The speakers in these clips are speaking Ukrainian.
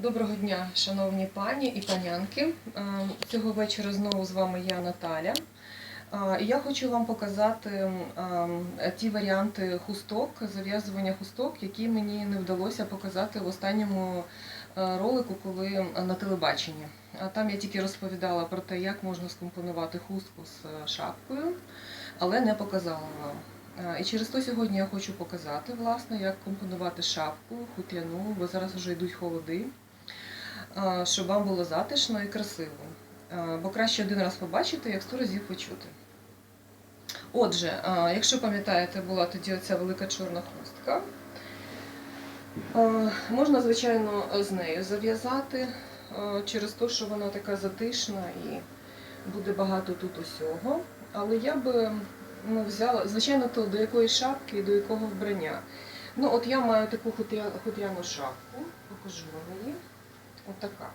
Доброго дня, шановні пані і панянки. Е, Цього вечора знову з вами я Наталя. Е, Я хочу вам показати е, ті варіанти хусток, зав'язування хусток, які мені не вдалося показати в останньому ролику, коли на телебаченні. Там я тільки розповідала про те, як можна скомпонувати хустку з шапкою, але не показала вам. І через то сьогодні я хочу показати, власне, як компонувати шапку, хутряну, бо зараз вже йдуть холоди, щоб вам було затишно і красиво. Е, Бо краще один раз побачити, як сто разів почути. Отже, е, якщо пам'ятаєте, була тоді оця велика чорна хустка. Е, Можна, звичайно, з нею зав'язати е, через те, що вона така затишна і буде багато тут усього. Але я би ну, взяла, звичайно, то до якої шапки і до якого вбрання. Ну, от я маю таку хутря- хутряну шапку, покажу вам її. Отака.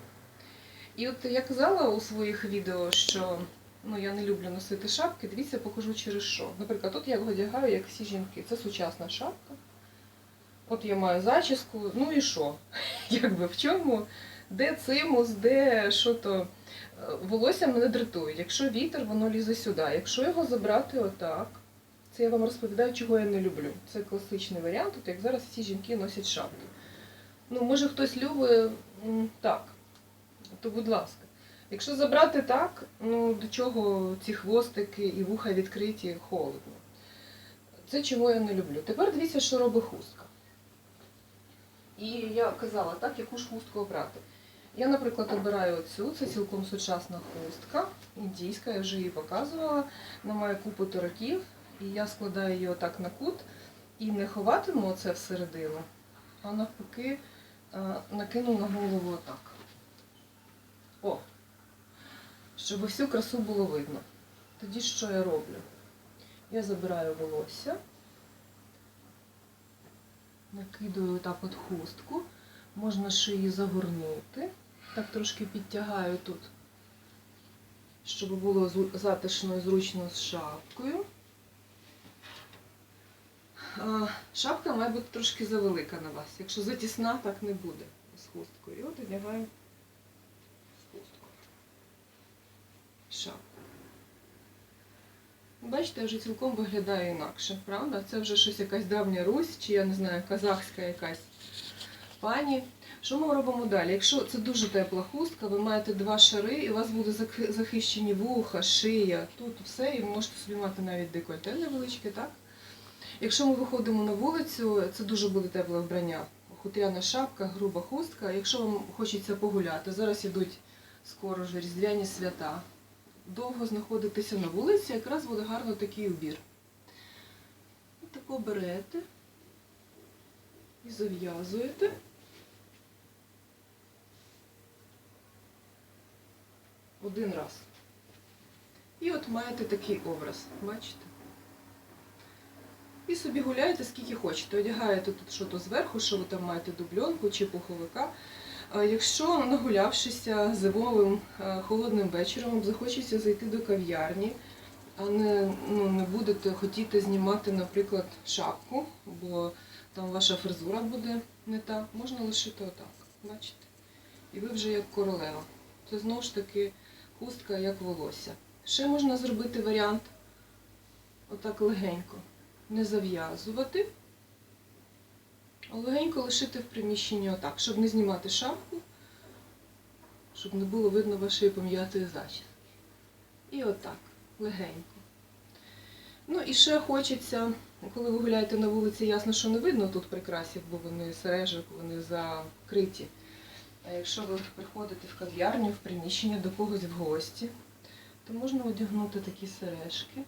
І от я казала у своїх відео, що ну, я не люблю носити шапки, дивіться, покажу через що. Наприклад, от я одягаю, як всі жінки. Це сучасна шапка. От я маю зачіску, ну і що? Якби в чому? Де цимус, де що то. Е, Волосся мене дратує. Якщо вітер, воно лізе сюди. Якщо його забрати отак, це я вам розповідаю, чого я не люблю. Це класичний варіант, от як зараз всі жінки носять шапки. Ну, може хтось любить так, то будь ласка. Якщо забрати так, ну до чого ці хвостики і вуха відкриті холодно. Це чого я не люблю. Тепер дивіться, що робить хустка. І я казала, так, яку ж хустку обрати. Я, наприклад, обираю оцю, це цілком сучасна хустка, індійська, я вже її показувала. Вона має купу тороків, і я складаю її отак на кут і не ховатиму оце всередину, а навпаки е, накину на голову отак. О! Щоб всю красу було видно. Тоді що я роблю? Я забираю волосся, накидаю так от хустку, можна шиї загорнути. Так трошки підтягаю тут, щоб було затишно і зручно з шапкою. Шапка має бути трошки завелика на вас. Якщо затісна, так не буде з хусткою. І от одягаю з хусткою. Шапку. Бачите, вже цілком виглядає інакше, правда? Це вже щось якась давня Русь, чи я не знаю, казахська якась пані. Що ми робимо далі? Якщо це дуже тепла хустка, ви маєте два шари, і у вас буде захищені вуха, шия, тут все, і ви можете собі мати навіть декольте невеличке, так? Якщо ми виходимо на вулицю, це дуже буде тепле вбрання. Хутряна шапка, груба хустка. Якщо вам хочеться погуляти, зараз ідуть скоро вже різдвяні свята. Довго знаходитися на вулиці, якраз буде гарно такий убір. І тако берете і зав'язуєте. Один раз. І от маєте такий образ, бачите? І собі гуляєте скільки хочете. Одягаєте тут що-то зверху, що ви там маєте дубльонку чи пуховика. Якщо нагулявшися зимовим е, холодним вечором, вам захочеться зайти до кав'ярні, а не, ну, не будете хотіти знімати, наприклад, шапку, бо там ваша фризура буде не та, можна лишити отак, бачите? І ви вже як королева. Це знову ж таки хустка як волосся. Ще можна зробити варіант отак легенько. Не зав'язувати, а легенько лишити в приміщенні отак, щоб не знімати шапку, щоб не було видно вашої пом'ятої зачіски. І отак, легенько. Ну і ще хочеться, коли ви гуляєте на вулиці, ясно, що не видно тут прикрасів, бо вони сережок, вони закриті. А якщо ви приходите в кав'ярню, в приміщення до когось в гості, то можна одягнути такі сережки.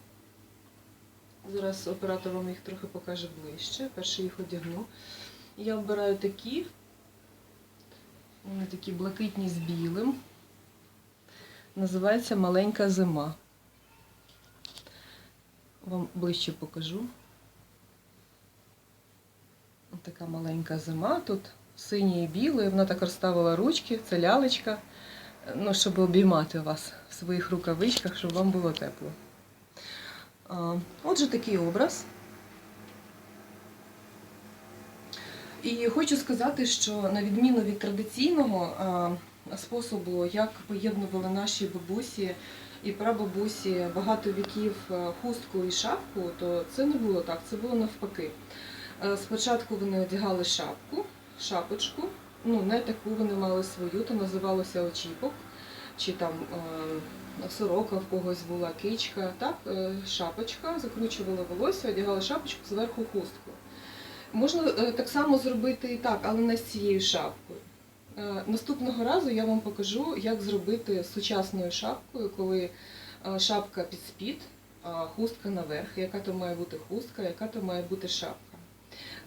Зараз оператор вам їх трохи покаже ближче. Перше їх одягну. Я обираю такі, вони такі блакитні з білим. Називається Маленька зима. Вам ближче покажу. Ось така маленька зима тут, синє і біле. Вона так розставила ручки, це лялечка, ну, щоб обіймати вас в своїх рукавичках, щоб вам було тепло. Отже, такий образ. І хочу сказати, що на відміну від традиційного способу, як поєднували наші бабусі і прабабусі багато віків хустку і шапку, то це не було так, це було навпаки. Спочатку вони одягали шапку, шапочку, ну не таку вони мали свою, то називалося очіпок, чи там сорока в когось була кичка. Так, е, шапочка, закручували волосся, одягали шапочку зверху хустку. Можна е, так само зробити і так, але не з цією шапкою. Е, Наступного разу я вам покажу, як зробити сучасною шапкою, коли шапка під спід, а хустка наверх, яка то має бути хустка, яка то має бути шапка.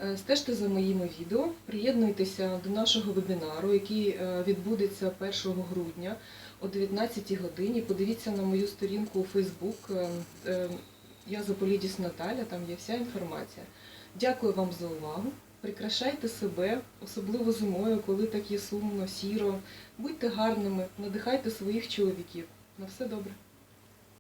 Е, Стежте за моїми відео, приєднуйтеся до нашого вебінару, який е, відбудеться 1 грудня о 19 годині. Подивіться на мою сторінку у. Е, е, Я Заполідіс Наталя, там є вся інформація. Дякую вам за увагу. Прикрашайте себе, особливо зимою, коли так є сумно, сіро. Будьте гарними, надихайте своїх чоловіків. На все добре.